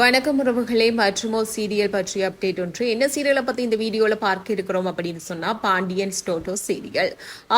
வணக்கம் உறவுகளே மற்றுமோ சீரியல் பற்றிய அப்டேட் ஒன்று. என்ன சீரியலை பத்தி இந்த வீடியோல பார்க்க இருக்கிறோம் அப்படின்னு சொன்னா பாண்டியன் ஸ்டோட்டோ சீரியல்.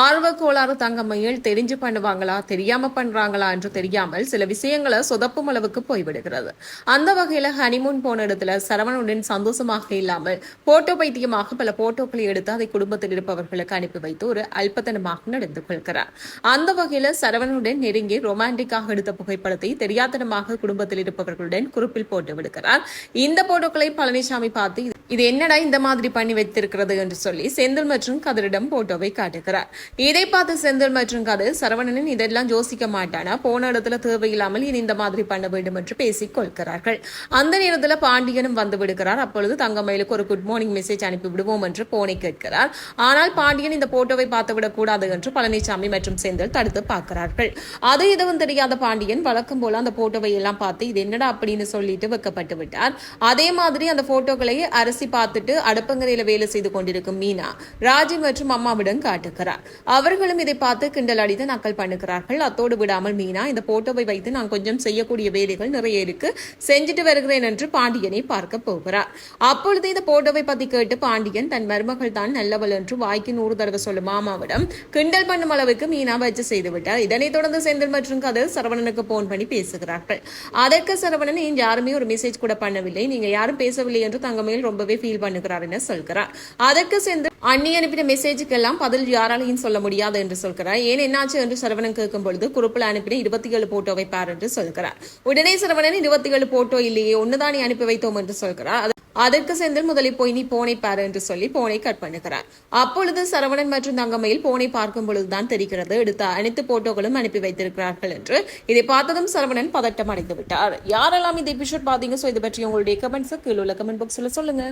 ஆர்வ கோளாறு தங்கமையில் தெரிஞ்சு பண்ணுவாங்களா தெரியாம பண்றாங்களா என்று தெரியாமல் சில விஷயங்களை சொதப்பும் அளவுக்கு போய்விடுகிறது. அந்த வகையில ஹனிமூன் போன இடத்துல சரவணனுடன் சந்தோஷமாக இல்லாமல் போட்டோ பைத்தியமாக பல போட்டோக்களை எடுத்து அதை குடும்பத்தில் இருப்பவர்களுக்கு அனுப்பி வைத்து ஒரு அல்பத்தனமாக நடந்து கொள்கிறார். அந்த வகையில சரவணனுடன் நெருங்கி ரொமான்டிக்காக எடுத்த புகைப்படத்தை தெரியாதனமாக குடும்பத்தில் இருப்பவர்களுடன் குறிப்பில் போட்டு விடுக்கிறார் இந்த போட்டோக்களை பழனிசாமி பார்த்து இது- என்னடா இந்த மாதிரி பண்ணி வைத்திருக்கிறது என்று சொல்லி செந்தில் மற்றும் கதிரிடம் போட்டோவை காட்டுகிறார். இதை பார்த்து செந்தில் மற்றும் கதிர் சரவணனின் இதெல்லாம் யோசிக்க மாட்டானா? போன இடத்துல தேவையில்லாமல் இனி இந்த மாதிரி பண்ண வேண்டும் என்று பேசிக் கொள்கிறார்கள். அந்த நேரத்தில் பாண்டியனும் வந்து விடுகிறார். அப்பொழுது தங்கமயிலுக்கு ஒரு குட் மார்னிங் மெசேஜ் அனுப்பி விடுவோம் என்று போனை கேட்கிறார். ஆனால் பாண்டியன் இந்த போட்டோவை பார்த்துவிடக் கூடாது என்று பழனிசாமி மற்றும் செந்தில் தடுத்து பார்க்கிறார்கள். அது எதுவும் தெரியாத பாண்டியன் வழக்கம் போல அந்த போட்டோவை எல்லாம் பார்த்து இது என்னடா? அப்படின்னு சொல்லிட்டு வைக்கப்பட்டு விட்டார். அதே மாதிரி அந்த போட்டோக்களை அரசு பார்த்துட்டு அடுப்பங்கரையில வேலை செய்து கொண்டிருக்கும் மீனா ராஜி மற்றும் அம்மாவிடம் காட்டுகிறார். அவர்களும் இதை பார்த்து கிண்டல் அடித்து நக்கல் பண்ணுகிறார்கள். அத்தோடு விடாமல் மீனா இந்த போட்டோவை வைத்து நான் கொஞ்சம் செய்யக்கூடிய வேலைகள் நிறைய இருக்கு. செஞ்சுட்டு வருகிறேன் என்று பாண்டியனை பார்க்க போகிறார். அப்பொழுது இந்த போட்டோவை பத்தி கேட்டு பாண்டியன் தன் மருமகள் தான் நல்லவள் என்று வாய்க்கு நூறு தடவை சொல்லும் மாமாவிடம் கிண்டல் பண்ணும் அளவுக்கு மீனா வச்சு செய்து விட்டார். இதனைத் தொடர்ந்து செந்தில் மற்றும் கதில் சரவணனுக்கு போன் பண்ணி பேசுகிறார்கள். அதற்கு சரவணன் ஏன் யாருமே ஒரு மெசேஜ் கூட பண்ணவில்லை. நீங்க யாரும் பேசவில்லை என்று தங்க மேல் ரொம்ப ரொம்பவே ஃபீல் பண்ணுகிறார் என சொல்கிறார். அதற்கு சென்று அண்ணி அனுப்பின மெசேஜுக்கெல்லாம் பதில் யாராலையும் சொல்ல முடியாது என்று சொல்கிறார். ஏன் என்னாச்சு என்று சரவணன் கேட்கும் பொழுது குறுப்பில் அனுப்பின இருபத்தி ஏழு போட்டோவை பார் என்று சொல்கிறார். உடனே சரவணன் இருபத்தி ஏழு போட்டோ இல்லையே ஒன்னுதானே அனுப்பி வைத்தோம் என்று சொல்கிறார். அதற்கு செந்தில் முதலில் போய் நீ போனை பாரு என்று சொல்லி போனை கட் பண்ணுகிறார். அப்பொழுது சரவணன் மற்றும் தங்கமையில் போனை பார்க்கும் பொழுதுதான் தெரிகிறது. எடுத்த அனைத்து போட்டோகளும் அனுப்பி வைத்திருக்கிறார்கள் என்று. இதை பார்த்ததும் சரவணன் பதட்டம் அடைந்து விட்டார் யாரெல்லாம் இந்த எபிசோட் பாத்தீங்க? சோ இது பற்றி உங்களுடைய கமெண்ட்ஸ் கீழே உள்ள கமெண்ட் பாக்ஸ்ல சொல்லுங்க.